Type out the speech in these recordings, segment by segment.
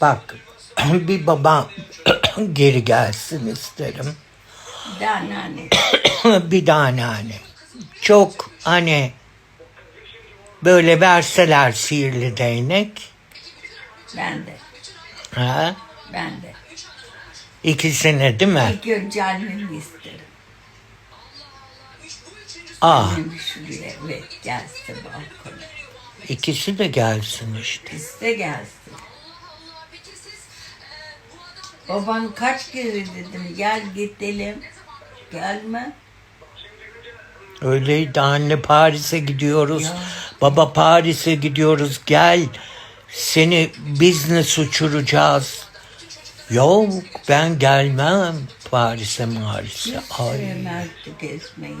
Bak bir babam geri gelsin isterim. Bir de anneanne. bir de anneanne. Çok hani böyle verseler sihirli değnek. Ben de. Ha? Ben de. İkisini değil mi? İlk önce annemi isterim. Şuraya evet gelsin balkona. ikisi de gelsin işte. İste gelsin. Baban kaç kere dedim gel gidelim. Gelme. Öyleydi anne Paris'e gidiyoruz. Ya. Baba Paris'e gidiyoruz gel. Seni business uçuracağız. Yok ben gelmem Paris'e Paris'e. Ay. Sevmezdi gezmeyi.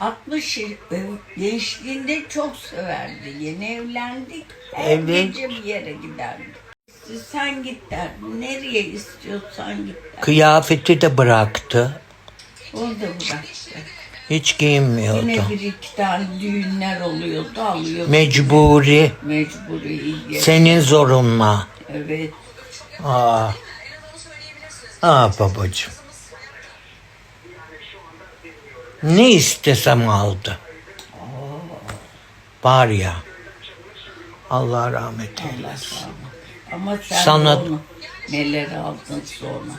60 yıl- ö- gençliğinde çok severdi. Yeni evlendik. Her Evet. gece bir yere giderdik. Sen git derdi. Nereye istiyorsan git derdi. Kıyafeti de bıraktı. Onu da bıraktı. Hiç giyinmiyordu. Yine bir iki tane düğünler oluyordu. Alıyordu. Mecburi. Mecburi. Senin zorunla. Evet. Aa. Aa babacığım. Ne istesem aldı. Var ya. Allah rahmet Allah eylesin. Ama sen Sana- onu neler aldın sonra.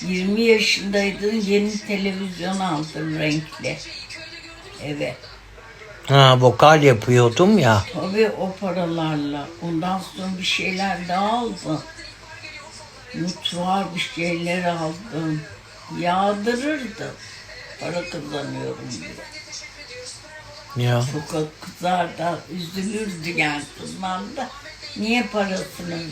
20 yaşındaydın yeni televizyon aldın renkli. Evet. Ha vokal yapıyordum ya. Tabii o paralarla. Ondan sonra bir şeyler daha aldın. Mutfağa bir şeyler aldın. Yağdırırdın. Para kazanıyorum diye. Ya. Çok kızar da üzülürdü yani kızmam da. 你也不能不能